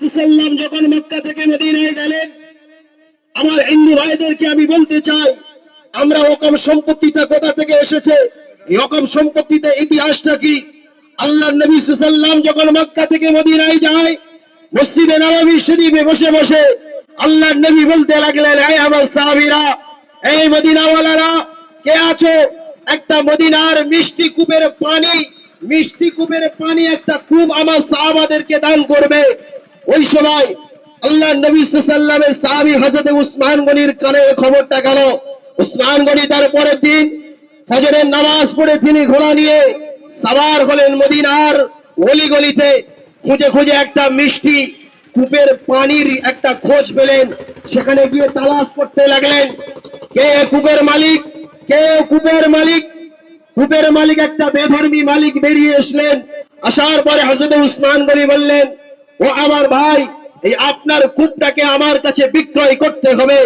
সাল্লাম যখন মক্কা থেকে মদিনায় গেলেন, আমার হিন্দু ভাইদেরকে আমি বলতে চাই, আমরা রকম সম্পত্তিটা কোথা থেকে এসেছে? এই রকম সম্পত্তিতে ইতিহাসটা কি? আল্লাহ নবী সাল্লাম যখন মক্কা থেকে মদিনায় যায়, মসজিদে নবমী শরীফে বসে বসে আল্লাহ নবী বলতে লাগলেন এই আমার সাহাবীরা, এই মদিনাওয়ালারা, কে আছো? একটা মদিনার মিষ্টি কূপের পানি, মিষ্টি কূপের পানি একটা কূপ আমার সাহাবাদেরকে দান করবে। ওই সময় আল্লাহ নবী সাল্লামের সাহাবি হজরত উসমান গনির কানে খবরটা গেল। উসমান গনি তার পরের দিন ফজরের নামাজ পড়ে তিনি ঘোড়া নিয়ে সাবার হলেন মদিনার গলি গলিতে। খুঁজে খুঁজে একটা মিষ্টি কূপের পানির একটা খোঁজ পেলেন। সেখানে গিয়ে তালাশ করতে লাগলেন, কে কূপের মালিক? কে কূপের মালিক? কূপের মালিক একটা বেধর্মী মালিক বেরিয়ে আসলেন আসার পরে হজরত উসমান গনি বললেন ও আমার ভাই, এই আপনার কূপটাকে আমার কাছে বিক্রয় করতে হবে।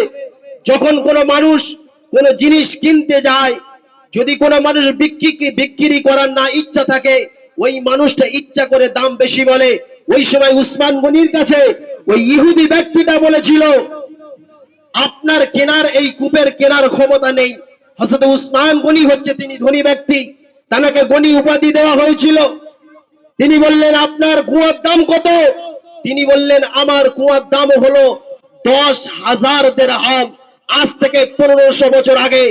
যখন কোনো মানুষ কোনো জিনিস কিনতে যায়, যদি কোনো মানুষ বিক্রি বিক্রি করার না ইচ্ছা থাকে, ওই মানুষটা ইচ্ছা করে দাম বেশি বলে। ওই সময় উসমান গনির কাছে ওই ইহুদি ব্যক্তিটা বলেছিল, আপনার কেনার এই কূপের কেনার ক্ষমতা নেই। হসরত উসমান গনি হচ্ছে তিনি ধনী ব্যক্তি। তাকে গনি উপাধি দেওয়া হয়েছিল। তিনি বললেন, আপনার কুয়ার দাম কত? তিনি বললেন, আমার কুয়ার দাম হলো দশ হাজার দেড়হাম। আজ থেকে পনেরোশো বছর আগে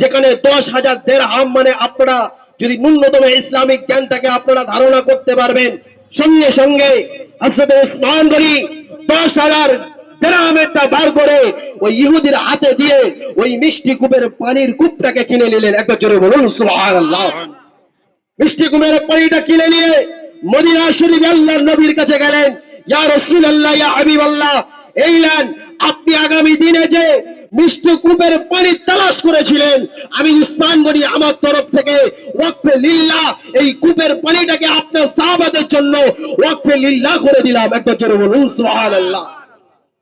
যেখানে দশ হাজার দেড়হাম মানে আপনারা যদি ন্যূনতম ইসলামিক জ্ঞান থাকে আপনারা ধারণা করতে পারবেন, সঙ্গে সঙ্গে উসমান দশ হাজার দেড়হামেরটা বার করে ওই ইহুদির হাতে দিয়ে ওই মিষ্টি কূপের পানির কূপটাকে কিনে নিলেন। একবার জোরে বলুন মিষ্টি কুমের পানিটা কিনে নিয়ে মদিনা শরীফ আল্লাহর নবীর কাছে গেলেন, ইয়া রাসূলুল্লাহ, ইয়া হাবিবাল্লাহ, এই নেন, আপনি আগামী দিনে যে মিষ্টি কূপের পানি তালাশ করেছিলেন, আমি উসমান গনি আমার তরফ থেকে ওয়াকফে লিল্লাহ, এই কূপের পানিটাকে আপনার সাহাবাদের জন্য ওয়াকফে লিল্লাহ করে দিলাম। একবার জোরে বলুন, সুবহানাল্লাহ।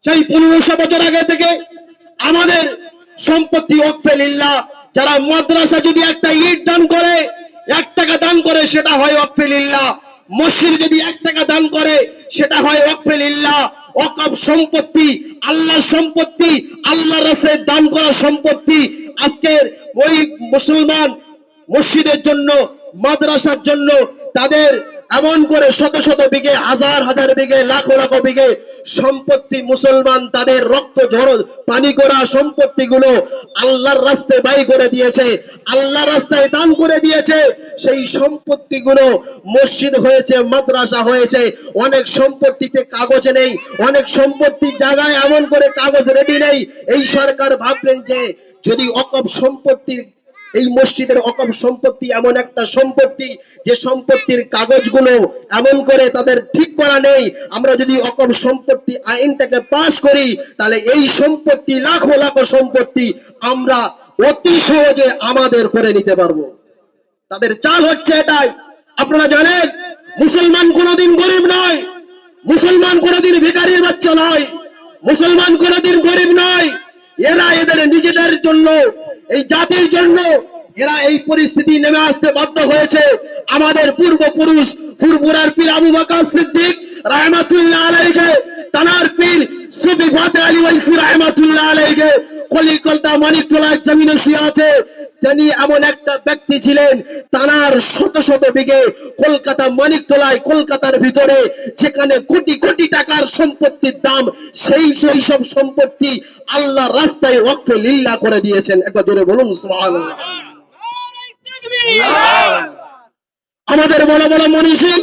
সেই পনেরোশো বছর আগে থেকে আমাদের সম্পত্তি ওকফে লিল্লাহ, যারা মাদ্রাসা যদি একটা ইট দান করে, এক টাকা দান করে, সেটা হয় ওকফে লিল্লাহ। মসজিদ যদি এক টাকা দান করে, সেটা হয় অকফেল লিল্লাহ অকফ সম্পত্তি, আল্লাহর সম্পত্তি আল্লাহ রাসে দান করা সম্পত্তি। আজকের ওই মুসলমান মসজিদের জন্য, মাদ্রাসার জন্য, তাদের এমন করে শত শত বিঘে, হাজার হাজার বিঘে, লাখো লাখো বিঘে সম্পত্তি মুসলমান তাদের রক্ত ঝড় পানি করা সম্পত্তি গুলো আল্লাহর রাস্তায় বাই করে দিয়েছে আল্লাহ রাস্তায় দান করে দিয়েছে। সেই সম্পত্তি গুলো মসজিদ হয়েছে, মাদ্রাসা হয়েছে, অনেক সম্পত্তিতে কাগজ নেই, অনেক সম্পত্তির জায়গায় এমন করে কাগজ রেডি নেই। এই সরকার ভাবলেন যে যদি অকপ সম্পত্তির এই মসজিদের অকম সম্পত্তি এমন একটা সম্পত্তি যে সম্পত্তির কাগজগুলো এমন করে তাদের ঠিক করা নেই। আমরা যদি অকম সম্পত্তি আইনটাকে পাশ করি, তাহলে এই সম্পত্তি, লাখো লাখো সম্পত্তি আমরা অতি সহজে আমাদের করে নিতে পারব। তাদের চাল হচ্ছে এটাই। আপনারা জানেন, মুসলমান কোনোদিন গরিব নয়, মুসলমান কোনোদিন ভিখারির বাচ্চা নয়, মুসলমান কোনোদিন গরিব নয়। এরা এদের নিজেদের জন্য এই জাতির জন্য এরা এই পরিস্থিতি নেমে আসতে বাধ্য হয়েছে। আমাদের পূর্বপুরুষ ফুরপুরার পীর আবু বাকার সিদ্দিক রাহমাতুল্লাহ আলাইহি, তানার পীর সুফি ফাতে আলী ওয়াইসি রাহমাতুল্লাহ আলাইহি। কলিকলতা মানিকটোলার জমিনে শুয়ে আছে। তিনি এমন একটা ব্যক্তি ছিলেন, তানার শত শত বিঘে কলকাতা মানিকতলায় কলকাতার ভিতরে, যেখানে কোটি কোটি টাকার সম্পত্তির দাম, সেই সেই সব সম্পত্তি আল্লাহ রাস্তায় ওয়াকফে লিল্লাহ করে দিয়েছেন। একবার জোরে বলুন আমাদের বড় বড় মনীষী,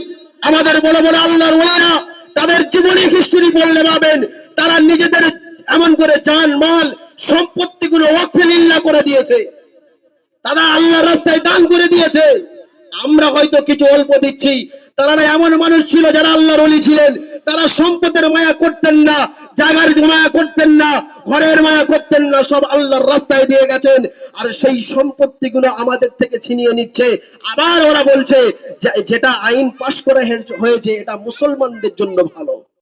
আমাদের বড় বড় আল্লাহর ওলিরা, তাদের জীবনী হিস্টরি পড়লে পাবেন তারা নিজেদের এমন করে জান মাল সম্পত্তিগুলো ওয়াকফে লিল্লাহ করে দিয়েছে। তারা আল্লাহ রাস্তায় দান করে দিয়েছে। আমরা হয়তো কিছু অল্প দিচ্ছি। তারা এমন মানুষ ছিল যারা আল্লাহর অলি ছিলেন। তারা সম্পদের মায়া করতেন না জায়গার মায়া করতেন না, ঘরের মায়া করতেন না, সব আল্লাহর রাস্তায় দিয়ে গেছেন। আর সেই সম্পত্তিগুলো আমাদের থেকে ছিনিয়ে নিচ্ছে। আবার ওরা বলছে যেটা আইন পাশ করা হয়েছে, এটা মুসলমানদের জন্য ভালো।